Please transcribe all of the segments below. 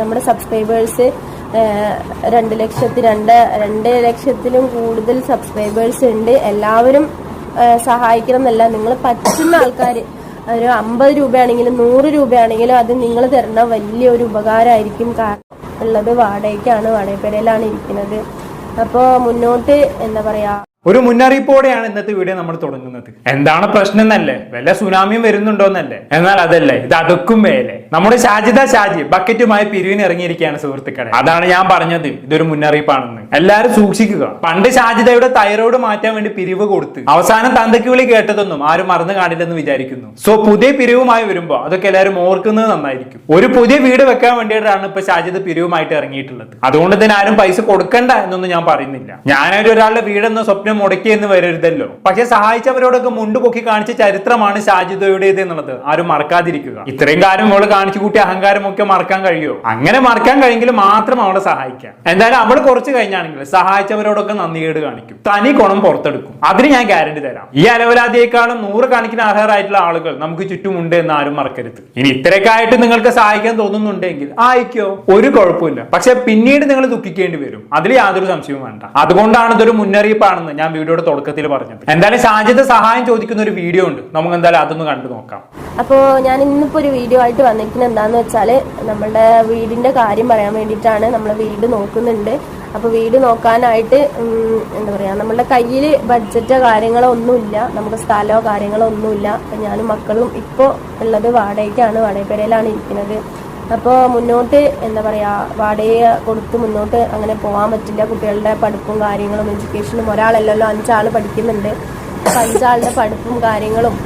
നമ്മുടെ സബ്സ്ക്രൈബേഴ്സ് രണ്ട് ലക്ഷത്തി രണ്ട് രണ്ട് ലക്ഷത്തിലും കൂടുതൽ സബ്സ്ക്രൈബേഴ്സ് ഉണ്ട്. എല്ലാവരും സഹായിക്കണം എന്നല്ല. നിങ്ങൾ പറ്റുന്ന ആൾക്കാർ ഒരു അമ്പത് രൂപയാണെങ്കിലും നൂറ് രൂപയാണെങ്കിലും അത് നിങ്ങൾ തരുന്ന വലിയൊരു ഉപകാരമായിരിക്കും കാരണം ഉള്ളത് വാടകയ്ക്കാണ് വാടകപ്പെടയിലാണ് ഇരിക്കുന്നത്. അപ്പോൾ മുന്നോട്ട് എന്താ പറയാ ഒരു മുന്നറിയിപ്പോടെയാണ് ഇന്നത്തെ വീഡിയോ നമ്മൾ തുടങ്ങുന്നത്. എന്താണ് പ്രശ്നം എന്നല്ലേ വല്ല സുനാമിയും വരുന്നുണ്ടോന്നല്ലേ? എന്നാൽ അതല്ലേ ഇത് അതൊക്കും മേലെ. നമ്മുടെ ഷാജിദ ഷാജി ബക്കറ്റുമായി പിരിവിന് ഇറങ്ങിയിരിക്കുകയാണ് സുഹൃത്തുക്കളെ. അതാണ് ഞാൻ പറഞ്ഞത് ഇതൊരു മുന്നറിയിപ്പാണെന്ന്. എല്ലാവരും സൂക്ഷിക്കുക. പണ്ട് ഷാജിദയുടെ തൈറോയ്ഡ് മാറ്റാൻ വേണ്ടി പിരിവ് കൊടുത്ത് അവസാനം തന്തയ്ക്ക് വിളി കേട്ടതൊന്നും ആരും മറന്നു കാണില്ലെന്ന് വിചാരിക്കുന്നു. സോ പുതിയ പിരിവുമായി വരുമ്പോ അതൊക്കെ എല്ലാവരും ഓർക്കുന്നത് നന്നായിരിക്കും. ഒരു പുതിയ വീട് വെക്കാൻ വേണ്ടിയിട്ടാണ് ഇപ്പൊ ഷാജിദ് പിരിവുമായിട്ട് ഇറങ്ങിയിട്ടുള്ളത്. അതുകൊണ്ട് തന്നെ ആരും പൈസ കൊടുക്കണ്ട എന്നൊന്നും ഞാൻ പറയുന്നില്ല. ഞാനൊരു ഒരാളുടെ വീടെന്ന സ്വപ്നം മുടക്കി എന്ന് വരരുതല്ലോ. പക്ഷെ സഹായിച്ചവരോടൊക്കെ മുണ്ട് പൊക്കി കാണിച്ച ചരിത്രമാണ് ഷാജിദയുടേത് എന്നുള്ളത്. ആരും മറക്കാതിരിക്കുക. ഇത്രയും കാര്യം അവൾ കാണിച്ചു കൂട്ടിയ അഹങ്കാരമൊക്കെ മറക്കാൻ കഴിയുമോ അങ്ങനെ മറക്കാൻ കഴിയെങ്കിൽ മാത്രം അവളെ സഹായിക്കാം എന്തായാലും അവൾ കുറച്ച് കഴിഞ്ഞാണെങ്കിൽ സഹായിച്ചവരോടൊക്കെ നന്ദികേട് കാണിക്കും. തനി കുണം പുറത്തെടുക്കും. അതിന് ഞാൻ ഗ്യാരണ്ടി തരാം. ഈ അലവലാതിയേക്കാളും നൂറ് കണക്കിന് അർഹരായിട്ടുള്ള ആളുകൾ നമുക്ക് ചുറ്റുമുണ്ട് എന്ന് ആരും മറക്കരുത്. ഇനി ഇത്രയൊക്കെ നിങ്ങൾക്ക് സഹായിക്കാൻ തോന്നുന്നുണ്ടെങ്കിൽ ആയിക്കോ ഒരു കുഴപ്പമില്ല. പക്ഷെ പിന്നീട് നിങ്ങൾ ദുഃഖിക്കേണ്ടി വരും. അതിൽ യാതൊരു സംശയവും വേണ്ട. അതുകൊണ്ടാണ് ഇതൊരു മുന്നറിയിപ്പാണെന്ന് ഞാൻ വീഡിയോയുടെ തുടക്കത്തിൽ പറഞ്ഞു. എന്തായാലും ഷാജിദ് സഹായം ചോദിക്കുന്ന ഒരു വീഡിയോ ഉണ്ട്. നമുക്ക് എന്തായാലും അതൊന്ന് കണ്ടു നോക്കാം. അപ്പോൾ ഞാൻ ഇന്നിപ്പോ ഒരു വീഡിയോ ആയിട്ട് വന്നിരിക്കുന്നത് എന്താണെന്ന് വെച്ചാൽ നമ്മുടെ വീടിന്റെ കാര്യം പറയാൻ വേണ്ടിയിട്ടാണ് നമ്മൾ വീട് നോക്കുന്നുണ്ട്. അപ്പോൾ വീട് നോക്കാനായിട്ട് എന്താ പറയുക നമ്മുടെ കയ്യിൽ ബഡ്ജറ്റോ കാര്യങ്ങളോ ഒന്നുമില്ല. നമുക്ക് സ്ഥലമോ കാര്യങ്ങളോ ഒന്നുമില്ല. അപ്പം ഞാനും മക്കളും ഇപ്പോൾ ഉള്ളത് വാടകയ്ക്കാണ്. വാടകപ്പേരയിലാണ് ഇരിക്കുന്നത്. അപ്പോൾ മുന്നോട്ട് എന്താ പറയുക വാടക കൊടുത്ത് മുന്നോട്ട് അങ്ങനെ പോകാൻ പറ്റില്ല. കുട്ടികളുടെ പഠിപ്പും കാര്യങ്ങളും എഡ്യൂക്കേഷനും ഒരാളല്ലല്ലോ അഞ്ചാൾ പഠിക്കുന്നുണ്ട്. അപ്പം അഞ്ചാളുടെ പഠിപ്പും കാര്യങ്ങളും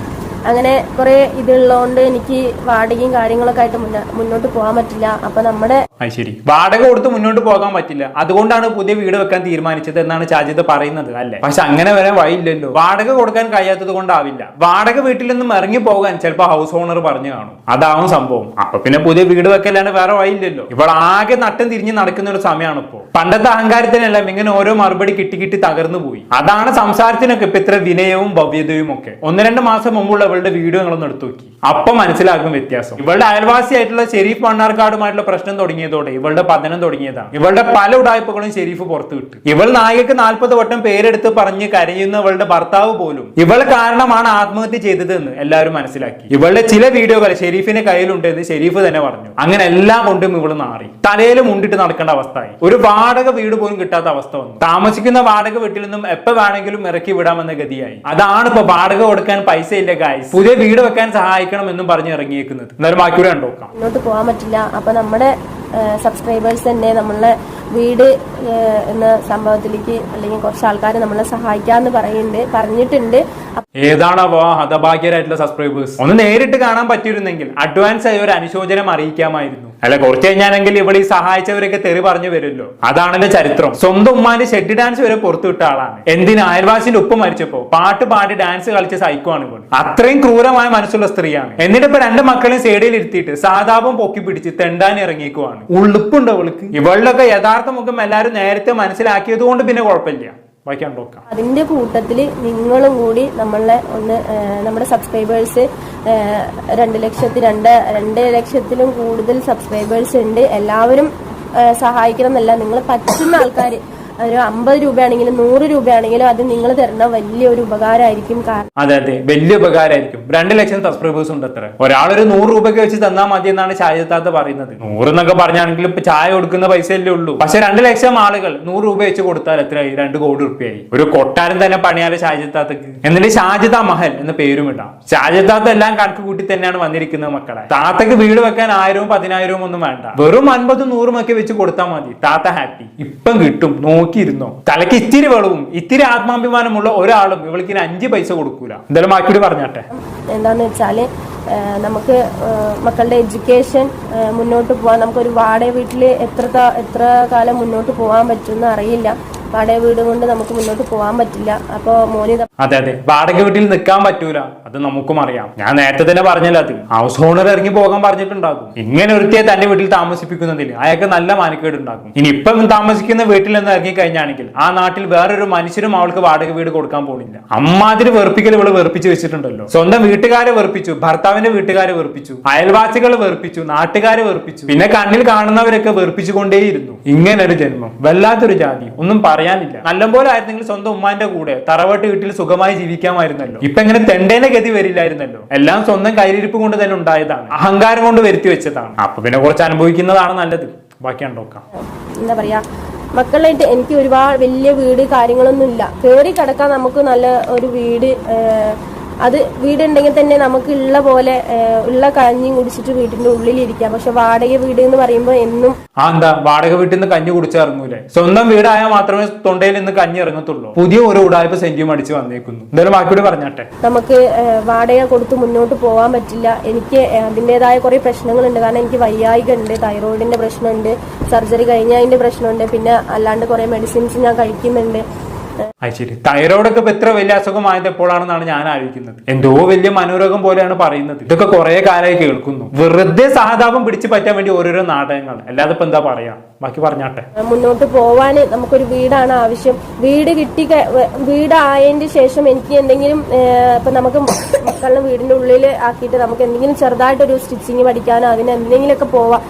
അങ്ങനെ കുറേ ഇതുള്ളതുകൊണ്ട് എനിക്ക് വാടകയും കാര്യങ്ങളൊക്കെ ആയിട്ട് മുന്നോട്ട് പോകാൻ പറ്റില്ല. അപ്പോൾ നമ്മുടെ അത് ശരി. വാടക കൊടുത്ത് മുന്നോട്ട് പോകാൻ പറ്റില്ല. അതുകൊണ്ടാണ് പുതിയ വീട് വെക്കാൻ തീരുമാനിച്ചത് എന്നാണ് ഷാജിദ് പറയുന്നത് അല്ലേ? പക്ഷെ അങ്ങനെ വരാൻ വഴിയില്ലല്ലോ. വാടക കൊടുക്കാൻ കഴിയാത്തത് കൊണ്ടാവില്ല. വാടക വീട്ടിൽ നിന്നും ഇറങ്ങി പോകാൻ ചിലപ്പോൾ ഹൗസ് ഓണർ പറഞ്ഞു കാണും. അതാവും സംഭവം. അപ്പൊ പിന്നെ പുതിയ വീട് വെക്കലാണ് വേറെ വഴിയില്ലല്ലോ. ഇവിടെ ആകെ നട്ടം തിരിഞ്ഞ് നടക്കുന്ന ഒരു സമയമാണ് ഇപ്പോ പണ്ടത്തെ അഹങ്കാരത്തിനെല്ലാം ഇങ്ങനെ ഓരോ മറുപടി കിട്ടി കിട്ടി തകർന്നു പോയി. അതാണ് സംസാരത്തിനൊക്കെ ഇപ്പൊ ഇത്ര വിനയവും ഭവ്യതയും ഒക്കെ. ഒന്ന് രണ്ട് മാസം മുമ്പുള്ള ഇവളുടെ വീഡിയോ നിങ്ങളൊന്ന് എടുത്തു നോക്കി. അപ്പൊ മനസ്സിലാക്കും വ്യത്യാസം. ഇവളുടെ അയൽവാസിയായിട്ടുള്ള ഷെരീഫ് മണ്ണാർക്കാടുമായിട്ടുള്ള പ്രശ്നം തുടങ്ങിയതോടെ ഇവളുടെ പതനം തുടങ്ങിയതാണ്. ഇവളുടെ പല ഉടായ്പകളും ഷെരീഫ് പുറത്തു വിട്ടു. ഇവൾ നായികക്ക് നാൽപ്പത് വട്ടം പേരെടുത്ത് പറഞ്ഞ് കരയുന്ന ഇവളുടെ ഭർത്താവ് പോലും ഇവൾ കാരണമാണ് ആത്മഹത്യ ചെയ്തതെന്ന് എല്ലാവരും മനസ്സിലാക്കി. ഇവളുടെ ചില വീഡിയോകൾ ഷെരീഫിന്റെ കയ്യിലുണ്ടെന്ന് ഷെരീഫ് തന്നെ പറഞ്ഞു. അങ്ങനെ എല്ലാം കൊണ്ടും ഇവൾ മാറി തലയിൽ മുണ്ടിട്ട് നടക്കേണ്ട അവസ്ഥയായി. ഒരു വാടക വീട് പോലും കിട്ടാത്ത അവസ്ഥ വന്നു. താമസിക്കുന്ന വാടക വീട്ടിൽ നിന്നും എപ്പോ വേണമെങ്കിലും ഇറക്കി വിടാമെന്ന ഗതിയായി. അതാണ് ഇപ്പൊ വാടക കൊടുക്കാൻ പൈസ ഇല്ല ഗായ്സ് പുതിയ വീട് വെക്കാൻ സഹായിക്കണം എന്നും പറഞ്ഞ് ഇറങ്ങിയേക്കുന്നത്. എന്നാലും ബാക്കിയൂടെ കണ്ടോക്കാം. മുന്നോട്ട് പോകാൻ പറ്റില്ല. അപ്പൊ നമ്മുടെ സബ്സ്ക്രൈബേഴ്സ് തന്നെ നമ്മളെ വീട് എന്ന സംഭവത്തിലേക്ക് അല്ലെങ്കിൽ കുറച്ച് ആൾക്കാർ നമ്മളെ സഹായിക്കാന്ന് പറയുന്നുണ്ട് പറഞ്ഞിട്ടുണ്ട്. ഏതാണാവോ ഹതഭാഗ്യരായിട്ടുള്ള സബ്സ്ക്രൈബേഴ്സ് ഒന്ന് നേരിട്ട് കാണാൻ പറ്റിയിരുന്നെങ്കിൽ അഡ്വാൻസ് ആയി ഒരു അനുശോചനം അറിയിക്കാമായിരുന്നു. അല്ല കുറച്ച് കഴിഞ്ഞാണെങ്കിൽ ഇവിടെ ഈ സഹായിച്ചവരൊക്കെ തെറി പറഞ്ഞു വരുമല്ലോ. അതാണല്ലോ ചരിത്രം. സ്വന്തം ഉമ്മാന്റെ ഷെഡ് ഡാൻസ് വരെ പുറത്തു വിട്ട ആളാണ്. എന്തിന്? അയൽവാസിന്റെ ഉപ്പ് മരിച്ചപ്പോ പാട്ട് പാടി ഡാൻസ് കളിച്ച സൈക്കോആണ് ഇവൾ അത്രയും ക്രൂരമായ മനസ്സുള്ള സ്ത്രീയാണ്. എന്നിട്ട് ഇപ്പൊ രണ്ട് മക്കളെയും സൈഡിൽ ഇരുത്തിയിട്ട് സാധാപം പൊക്കി പിടിച്ച് തെണ്ടാൻ ഇറങ്ങിക്കുവാണ് ഉള്ളിപ്പുണ്ട് അവൾക്ക് ഇവളുടെയൊക്കെ യഥാർത്ഥ മുഖം എല്ലാവരും നേരത്തെ മനസ്സിലാക്കിയത് കൊണ്ട് പിന്നെ കുഴപ്പമില്ല. വായിക്കാൻ നോക്കാം. അതിന്റെ കൂട്ടത്തിൽ നിങ്ങളും കൂടി നമ്മളെ ഒന്ന് നമ്മുടെ സബ്സ്ക്രൈബേഴ്സ് രണ്ട് ലക്ഷത്തി രണ്ട് രണ്ട് ലക്ഷത്തിലും കൂടുതൽ സബ്സ്ക്രൈബേഴ്സ് ഉണ്ട്. എല്ലാവരും സഹായിക്കണം എന്നല്ല. നിങ്ങൾ പറ്റുന്ന ആൾക്കാർ ഒരു അമ്പത് രൂപയാണെങ്കിലും നൂറ് രൂപയാണെങ്കിലും അത് നിങ്ങൾ തരുന്ന വലിയൊരു ഉപകാരമായിരിക്കും കാരണം അതെ അതെ. വലിയ ഉപകാരമായിരിക്കും. രണ്ട് ലക്ഷം സബ്സ്ക്രൈബേഴ്സ് ഉണ്ട് അത്ര. ഒരാളൊരു നൂറ് രൂപയ്ക്ക് വെച്ച് തന്നാൽ മതി എന്നാണ് ഷാജിത്താത്ത പറയുന്നത്. നൂറ് എന്നൊക്കെ പറഞ്ഞാണെങ്കിൽ ഇപ്പൊ ചായ കൊടുക്കുന്ന പൈസ അല്ലേ ഉള്ളൂ. പക്ഷെ രണ്ട് ലക്ഷം ആളുകൾ നൂറ് രൂപ വെച്ച് കൊടുത്താൽ എത്രയായി? രണ്ട് കോടി റുപ്യായി ഒരു കൊട്ടാരം തന്നെ പണിയാൽ ഷാജിത്താത്തക്ക് എന്നിട്ട് ഷാജിത മഹൽ എന്ന പേരും ഇടാം. ഷാജിത്താത്ത എല്ലാം കണക്ക് കൂട്ടി തന്നെയാണ് വന്നിരിക്കുന്നത് മക്കളെ. താത്തക്ക് വീട് വെക്കാൻ ആയിരവും പതിനായിരവും ഒന്നും വേണ്ട. വെറും അൻപതും നൂറും ഒക്കെ വെച്ച് കൊടുത്താൽ മതി. താത്ത ഹാപ്പി. ഇപ്പം കിട്ടും. നോക്കിയിരുന്നോ? തലയ്ക്ക് ഇത്തിരി വെളവും ഇത്തിരി ആത്മാഭിമാനമുള്ള ഒരാളും ഇവൾക്ക് ഇനി അഞ്ച് പൈസ കൊടുക്കൂല. എന്തായാലും ബാക്കിയോട് പറഞ്ഞാട്ടെ. എന്താന്ന് വെച്ചാൽ നമുക്ക് മക്കളുടെ എഡ്യൂക്കേഷൻ മുന്നോട്ട് പോകാൻ നമുക്കൊരു വാടക വീട്ടിൽ എത്ര ത- എത്ര കാലം മുന്നോട്ട് പോകാൻ പറ്റുമെന്ന് അറിയില്ല. വാടക വീട് കൊണ്ട് നമുക്ക് മുന്നോട്ട് പോകാൻ പറ്റില്ല. അപ്പോൾ മോന് അതെ അതെ. വാടക വീട്ടിൽ നിൽക്കാൻ പറ്റൂല. അത് നമുക്കും അറിയാം. ഞാൻ നേരത്തെ തന്നെ പറഞ്ഞല്ലോ അത്. ഹൗസ് ഓണർ ഇറങ്ങി പോകാൻ പറഞ്ഞിട്ടുണ്ടാകും. ഇങ്ങനെ ഒരുത്തിയെ തന്റെ വീട്ടിൽ താമസിപ്പിക്കുന്നതിൽ അയാൾക്ക് നല്ല മാനക്കേട് ഉണ്ടാക്കും ഇനി ഇപ്പം താമസിക്കുന്ന വീട്ടിൽ നിന്ന് ഇറങ്ങി കഴിഞ്ഞാണെങ്കിൽ ആ നാട്ടിൽ വേറൊരു മനുഷ്യരും അവൾക്ക് വാടക വീട് കൊടുക്കാൻ പോകുന്നില്ല അമ്മാതിരി വെറുപ്പിക്കൽ ഇവൾ വെറുപ്പിച്ച് വെച്ചിട്ടുണ്ടല്ലോ. സ്വന്തം വീട്ടുകാരെ വെറുപ്പിച്ചു ഭർത്താവിന്റെ വീട്ടുകാരെ വെറുപ്പിച്ചു അയൽവാസികൾ വെറുപ്പിച്ചു നാട്ടുകാരെ വെറുപ്പിച്ചു. പിന്നെ കണ്ണിൽ കാണുന്നവരൊക്കെ വെറുപ്പിച്ചുകൊണ്ടേയിരുന്നു ഇങ്ങനൊരു ജന്മം. വല്ലാത്തൊരു ജാതി. ഒന്നും പറയാനില്ല. നല്ലപോലെ ആയിരുന്നെങ്കിൽ സ്വന്തം ഉമ്മാന്റെ കൂടെ തറവാട്ട് വീട്ടിൽ സുഖമായി ജീവിക്കാമായിരുന്നല്ലോ. ഇപ്പൊ ഇങ്ങനെ തെണ്ടേനെ ഗതി വരില്ലായിരുന്നല്ലോ. എല്ലാം സ്വന്തം കയ്യിലിരിപ്പ് കൊണ്ട് തന്നെ ഉണ്ടായതാണ്. അഹങ്കാരം കൊണ്ട് വരുത്തി വെച്ചതാണ്. അപ്പൊ പിന്നെ കുറച്ച് അനുഭവിക്കുന്നതാണ് നല്ലത്. ബാക്കി നോക്കാം. എന്താ പറയാ മക്കളായിട്ട് എനിക്ക് ഒരുപാട് വലിയ വീട് കാര്യങ്ങളൊന്നും ഇല്ല കയറി കിടക്കാൻ നമുക്ക് നല്ല ഒരു വീട് അത് വീടുണ്ടെങ്കിൽ തന്നെ നമുക്ക് ഉള്ള പോലെ ഉള്ള കഞ്ഞിയും കുടിച്ചിട്ട് വീട്ടിന്റെ ഉള്ളിലിരിക്കാം പക്ഷെ വാടക വീട് എന്ന് പറയുമ്പോൾ എന്നും ആ എന്താ? വാടക വീട്ടിൽ നിന്ന് കഞ്ഞി കുടിച്ചിറങ്ങൂലേ സ്വന്തം വീടായാൽ മാത്രമേ തൊണ്ടയിൽ നിന്ന് കഞ്ഞി ഇറങ്ങത്തുള്ളൂ. പുതിയ ഒരു ഉടായ്പ സെന്റിയും അടിച്ച് വന്നേക്കുന്നു. എന്തായാലും ബാക്കിയോട് പറഞ്ഞാട്ടെ. നമുക്ക് വാടക കൊടുത്ത് മുന്നോട്ട് പോകാൻ പറ്റില്ല. എനിക്ക് അതിന്റെതായ കുറെ പ്രശ്നങ്ങളുണ്ട്. കാരണം എനിക്ക് വയ്യായിക ഉണ്ട് തൈറോയിഡിന്റെ പ്രശ്നമുണ്ട് സർജറി കഴിഞ്ഞതിന്റെ പ്രശ്നമുണ്ട്. പിന്നെ അല്ലാണ്ട് കുറെ മെഡിസിൻസ് ഞാൻ കഴിക്കുന്നുണ്ട്. ശരി. തൈറോയിഡ് ഒക്കെ എത്ര വലിയ അസുഖമായത് എപ്പോഴാണെന്നാണ് ഞാൻ ആലോചിക്കുന്നത്. എന്തോ വലിയ മനോരോഗം പോലെയാണ് പറയുന്നത്. ഇതൊക്കെ കുറെ കാലമായി കേൾക്കുന്നു. വെറുതെ സഹതാപം പിടിച്ചു പറ്റാൻ വേണ്ടി ഓരോരോ നാടകങ്ങൾ. അല്ലാതെ ഇപ്പൊ എന്താ പറയാ? ബാക്കി പറഞ്ഞാട്ടെ. മുന്നോട്ട് പോവാൻ നമുക്കൊരു വീടാണ് ആവശ്യം. വീട് കിട്ടി വീടായതിന്റെ ശേഷം എനിക്ക് എന്തെങ്കിലും ഇപ്പൊ നമുക്ക് മക്കളുടെ വീടിന്റെ ഉള്ളിൽ ആക്കിയിട്ട് നമുക്ക് എന്തെങ്കിലും ചെറുതായിട്ടൊരു സ്റ്റിച്ചിങ് പഠിക്കാനോ അതിന് എന്തെങ്കിലുമൊക്കെ പോവാം.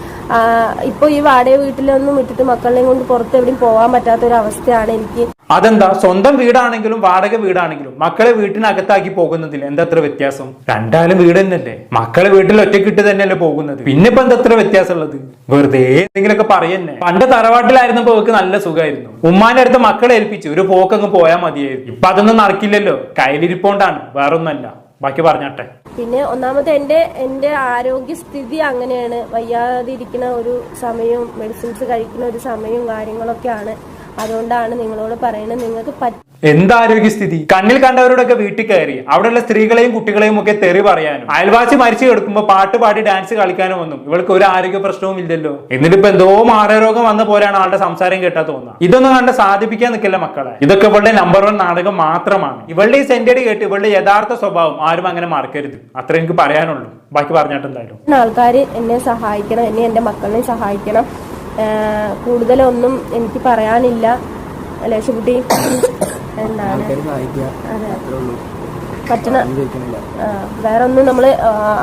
ഇപ്പൊ ഈ വാടക വീട്ടിലൊന്നും വിട്ടിട്ട് മക്കളെയും കൊണ്ട് പുറത്ത് എവിടെയും പോകാൻ പറ്റാത്ത ഒരു അവസ്ഥയാണ് എനിക്ക് അതെന്താ? സ്വന്തം വീടാണെങ്കിലും വാടക വീടാണെങ്കിലും മക്കളെ വീട്ടിനകത്താക്കി പോകുന്നതിൽ എന്താ അത്ര വ്യത്യാസം? രണ്ടാലും വീട് തന്നെയല്ലേ? മക്കളെ വീട്ടിൽ ഒറ്റക്കിട്ട് തന്നെയല്ലേ പോകുന്നത്? പിന്നെ ഇപ്പൊ എന്താ വ്യത്യാസം ഉള്ളത് വെറുതെ എന്തെങ്കിലുമൊക്കെ പറയന്നെ. പണ്ട് തറവാട്ടിലായിരുന്നപ്പോ അവർക്ക് നല്ല സുഖമായിരുന്നു. ഉമ്മാന്റെ അടുത്ത് മക്കളെ ഏൽപ്പിച്ചു ഒരു പോക്കങ്ങ് പോയാൽ മതിയായിരുന്നു. ഇപ്പൊ അതൊന്നും നടക്കില്ലല്ലോ. കയ്യിലിരിപ്പോണ്ടാണ്. വേറൊന്നല്ല ബാക്കി പറഞ്ഞാട്ടെ. പിന്നെ ഒന്നാമത് എന്റെ എന്റെ ആരോഗ്യസ്ഥിതി അങ്ങനെയാണ്. വയ്യാതിരിക്കുന്ന ഒരു സമയവും മെഡിസിൻസ് കഴിക്കുന്ന ഒരു സമയവും കാര്യങ്ങളൊക്കെയാണ് അതുകൊണ്ടാണ് നിങ്ങളോട് പറയുന്നത് നിങ്ങൾക്ക് പറ്റും എന്താ ആരോഗ്യസ്ഥിതി കണ്ണിൽ കണ്ടവരോടൊക്കെ വീട്ടിൽ കയറി അവിടെയുള്ള സ്ത്രീകളെയും കുട്ടികളെയും ഒക്കെ തെറി പറയാനും അയൽവാസി മരിച്ചു കിടക്കുമ്പോ പാട്ട് പാടി ഡാൻസ് കളിക്കാനും ഒന്നും ഇവൾക്ക് ഒരു ആരോഗ്യ പ്രശ്നവും ഇല്ലല്ലോ. എന്നിട്ടിപ്പോ എന്തോ മാറരോഗം വന്ന പോലെയാണ് ആളുടെ സംസാരം കേട്ടാ തോന്നുക. ഇതൊന്നും കണ്ട് സാധിപ്പിക്കാൻ നിൽക്കില്ല മക്കളെ. ഇതൊക്കെ ഇവളുടെ നമ്പർ വൺ നാടകം മാത്രമാണ്. ഇവളുടെ ഈ സെന്റഡി കേട്ട് ഇവളുടെ യഥാർത്ഥ സ്വഭാവം ആരും അങ്ങനെ മറക്കരുത്. അത്ര എനിക്ക് പറയാനുള്ളൂ. ബാക്കി പറഞ്ഞിട്ട് എന്തായാലും. ആൾക്കാർ എന്നെ സഹായിക്കണം എന്നെ എന്റെ മക്കളെ സഹായിക്കണം. കൂടുതലൊന്നും എനിക്ക് പറയാനില്ല. അല്ലേ ശുകുട്ടി? എന്താണ്? പറ്റണ വേറെ ഒന്നും നമ്മൾ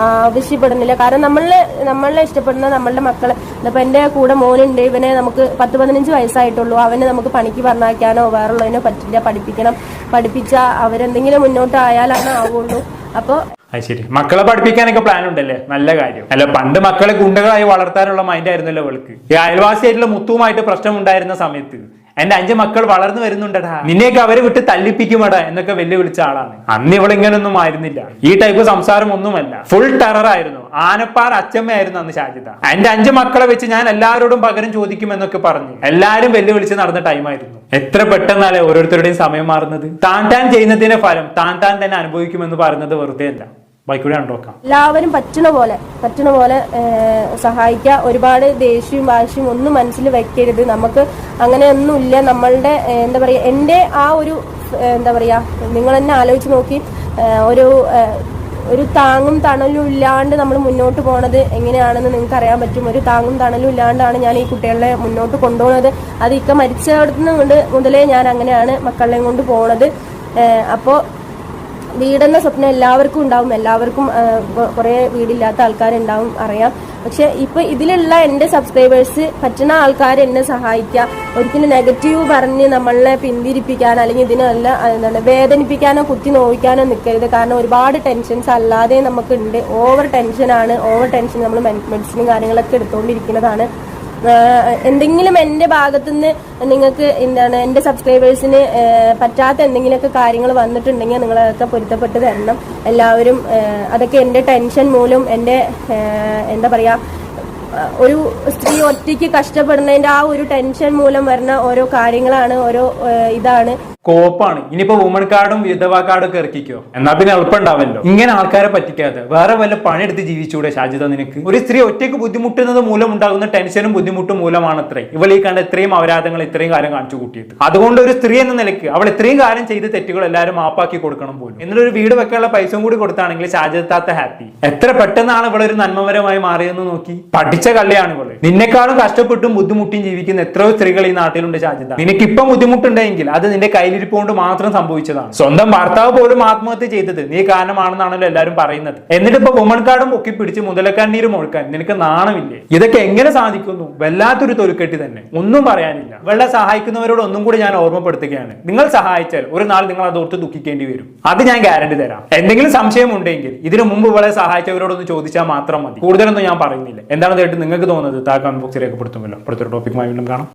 ആവശ്യപ്പെടുന്നില്ല. കാരണം നമ്മളെ നമ്മളെ ഇഷ്ടപ്പെടുന്ന നമ്മളുടെ മക്കളെ. ഇപ്പൊ എന്റെ കൂടെ മോനുണ്ട്. ഇവനെ നമുക്ക് പത്ത് പതിനഞ്ച് വയസ്സായിട്ടുള്ളൂ. അവനെ നമുക്ക് പണിക്ക് പറഞ്ഞയക്കാനോ വേറുള്ളതിനോ പറ്റില്ല. പഠിപ്പിക്കണം. പഠിപ്പിച്ച അവരെന്തെങ്കിലും മുന്നോട്ടായാലാണ് ആവുള്ളൂ. അപ്പോൾ അത് ശരി. മക്കളെ പഠിപ്പിക്കാനൊക്കെ പ്ലാൻ ഉണ്ടല്ലേ? നല്ല കാര്യം. അല്ല പണ്ട് മക്കളെ ഗുണ്ടകളായി വളർത്താനുള്ള മൈൻഡ് ആയിരുന്നല്ലോ അവൾക്ക് ഈ അയൽവാസിയായിട്ടുള്ള മുത്തുവുമായിട്ട് പ്രശ്നം ഉണ്ടായിരുന്ന സമയത്ത് എന്റെ അഞ്ച് മക്കൾ വളർന്നു വരുന്നുണ്ടടാ. നിന്നെയൊക്കെ അവരെ വിട്ട് തല്ലിപ്പിക്കുമടാ എന്നൊക്കെ വെല്ലുവിളിച്ച ആളാണ്. അന്ന് ഇവൾ ഇങ്ങനൊന്നും ആയിരുന്നില്ല. ഈ ടൈപ്പ് സംസാരം ഒന്നുമല്ല. ഫുൾ ടെറർ ആയിരുന്നു. ആനപ്പാർ അച്ചമ്മയായിരുന്നു അന്ന് ഷാജിത എന്റെ അഞ്ച് മക്കളെ വെച്ച് ഞാൻ എല്ലാവരോടും പകരം ചോദിക്കുമെന്നൊക്കെ പറഞ്ഞു എല്ലാരും വെല്ലുവിളിച്ച് നടന്ന ടൈമായിരുന്നു എത്ര പെട്ടെന്നാലേ ഓരോരുത്തരുടെയും സമയം മാറുന്നത്? താൻ താൻ ചെയ്യുന്നതിന്റെ ഫലം താൻ താൻ തന്നെ അനുഭവിക്കുമെന്ന് പറയുന്നത് വെറുതെ അല്ല. എല്ലാവരും പറ്റണ പോലെ പറ്റണ പോലെ സഹായിക്കുക. ഒരുപാട് ദേഷ്യവും വാശിയും ഒന്നും മനസ്സിൽ വെക്കരുത്. നമുക്ക് അങ്ങനെ ഒന്നുമില്ല നമ്മളുടെ എന്താ പറയുക എന്റെ ആ ഒരു എന്താ പറയുക നിങ്ങൾ തന്നെ ആലോചിച്ച് നോക്കി. ഒരു ഒരു താങ്ങും തണലും ഇല്ലാണ്ട് നമ്മൾ മുന്നോട്ട് പോണത് എങ്ങനെയാണെന്ന് നിങ്ങൾക്ക് അറിയാൻ പറ്റും. ഒരു താങ്ങും തണലും ഇല്ലാണ്ടാണ് ഞാൻ ഈ കുട്ടികളെ മുന്നോട്ട് കൊണ്ടുപോകുന്നത് അത് ഇക്ക കൊണ്ട് മുതലേ ഞാൻ അങ്ങനെയാണ് മക്കളെയും കൊണ്ട് പോണത്. അപ്പോൾ വീടെന്ന സ്വപ്നം എല്ലാവർക്കും ഉണ്ടാവും. എല്ലാവർക്കും കുറെ വീടില്ലാത്ത ആൾക്കാരുണ്ടാവും അറിയാം. പക്ഷെ ഇപ്പൊ ഇതിലുള്ള എന്റെ സബ്സ്ക്രൈബേഴ്സ് പറ്റുന്ന ആൾക്കാർ എന്നെ സഹായിക്കുക ഒരിക്കലും നെഗറ്റീവ് പറഞ്ഞ് നമ്മളെ പിന്തിരിപ്പിക്കാൻ അല്ലെങ്കിൽ ഇതിനല്ല എന്താണ് വേദനിപ്പിക്കാനോ കുത്തി നോവിക്കാനോ നിൽക്കരുത് കാരണം ഒരുപാട് ടെൻഷൻസ് അല്ലാതെ നമുക്കുണ്ട്. ഓവർ ടെൻഷനാണ് ഓവർ ടെൻഷൻ നമ്മൾ മെഡിസിനും കാര്യങ്ങളൊക്കെ എടുത്തുകൊണ്ടിരിക്കുന്നതാണ് എന്തെങ്കിലും എന്റെ ഭാഗത്തുനിന്ന് നിങ്ങൾക്ക് എന്താണ് എന്റെ സബ്സ്ക്രൈബേഴ്സിന് പറ്റാത്ത എന്തെങ്കിലുമൊക്കെ കാര്യങ്ങൾ വന്നിട്ടുണ്ടെങ്കിൽ നിങ്ങളതൊക്കെ പൊരുത്തപ്പെട്ട് തരണം. എല്ലാവരും അതൊക്കെ എന്റെ ടെൻഷൻ മൂലം എന്റെ എന്താ പറയുക ഒരു സ്ത്രീ ഒറ്റയ്ക്ക് കഷ്ടപ്പെടുന്നതിന്റെ ആ ഒരു ടെൻഷൻ മൂലം വരുന്ന ഓരോ കാര്യങ്ങളാണ് ഓരോ ഇതാണ്. കോപ്പാണ്. ഇനിയിപ്പോ വുമൺ കാർഡും വിധവാ കാർഡും ഒക്കെ ഇറക്കിക്കോ? എന്നാ പിന്നെ എളുപ്പമുണ്ടാവല്ലോ. ഇങ്ങനെ ആൾക്കാരെ പറ്റിക്കാതെ വേറെ വല്ല പണിയെടുത്ത് ജീവിച്ചൂടെ ഷാജിത നിനക്ക്? ഒരു സ്ത്രീ ഒറ്റയ്ക്ക് ബുദ്ധിമുട്ടുന്നത് മൂലം ഉണ്ടാകുന്ന ടെൻഷനും ബുദ്ധിമുട്ടും മൂലമാണ് അത്രേ. ഇവൾ ഈ കണ്ട ഇത്രയും അപരാധങ്ങൾ ഇത്രയും കാര്യം കാണിച്ചു കൂട്ടിയത് അതുകൊണ്ട് ഒരു സ്ത്രീ എന്ന നിലയ്ക്ക് അവൾ ഇത്രയും കാര്യം ചെയ്ത് തെറ്റുകൾ എല്ലാവരും മാപ്പാക്കി കൊടുക്കണം പോലും. എന്നിട്ട് ഒരു വീട് വെക്കാനുള്ള പൈസയും കൂടി കൊടുത്താണെങ്കിൽ ഷാജിദ താത്ത ഹാപ്പി എത്ര പെട്ടെന്നാണ് ഇവളൊരു നന്മപരമായി മാറിയെന്ന് നോക്കി? പഠിച്ച കള്ളിയാണ് ഇവൾ. നിന്നെക്കാളും കഷ്ടപ്പെട്ടും ബുദ്ധിമുട്ടിയും ജീവിക്കുന്ന എത്രയോ സ്ത്രീകൾ ഈ നാട്ടിലുണ്ട് ഷാജിദ. നിനക്ക് ഇപ്പം ബുദ്ധിമുട്ടുണ്ടെങ്കിൽ അത് നിന്റെ കയ്യിലിരിപ്പ് കൊണ്ട് മാത്രം സംഭവിച്ചതാണ്. സ്വന്തം ഭർത്താവ് പോലും ആത്മഹത്യ ചെയ്തത് നീ കാരണമാണെന്നാണല്ലോ എല്ലാവരും പറയുന്നത്. എന്നിട്ട് ഇപ്പൊ വുമൺ കാർഡും പൊക്കി പിടിച്ച് മുതലക്കണ്ണീരും ഒഴുക്കാൻ നിനക്ക് നാണമില്ലേ? ഇതൊക്കെ എങ്ങനെ സാധിക്കുന്നു? വല്ലാത്തൊരു തൊലിക്കെട്ടി തന്നെ. ഒന്നും പറയാനില്ല. ഇവളെ സഹായിക്കുന്നവരോട് ഒന്നും കൂടി ഞാൻ ഓർമ്മപ്പെടുത്തുകയാണ്. നിങ്ങൾ സഹായിച്ചാൽ ഒരു നാൾ നിങ്ങൾ അത് ഓർത്ത് ദുഃഖിക്കേണ്ടി വരും. അത് ഞാൻ ഗ്യാരണ്ടി തരാം. എന്തെങ്കിലും സംശയം ഉണ്ടെങ്കിൽ ഇതിനു മുമ്പ് ഇവളെ സഹായിച്ചവരോടൊന്ന് ചോദിച്ചാൽ മാത്രം മതി. കൂടുതലൊന്നും ഞാൻ പറയുന്നില്ല. എന്താണ് കേട്ട് നിങ്ങൾക്ക് തോന്നുന്നത്? താ കമന്റ് ബോക്സിൽ രേഖപ്പെടുത്തുമല്ലോ. അടുത്തൊരു ടോപ്പിക്കുമായി വീണ്ടും കാണാം.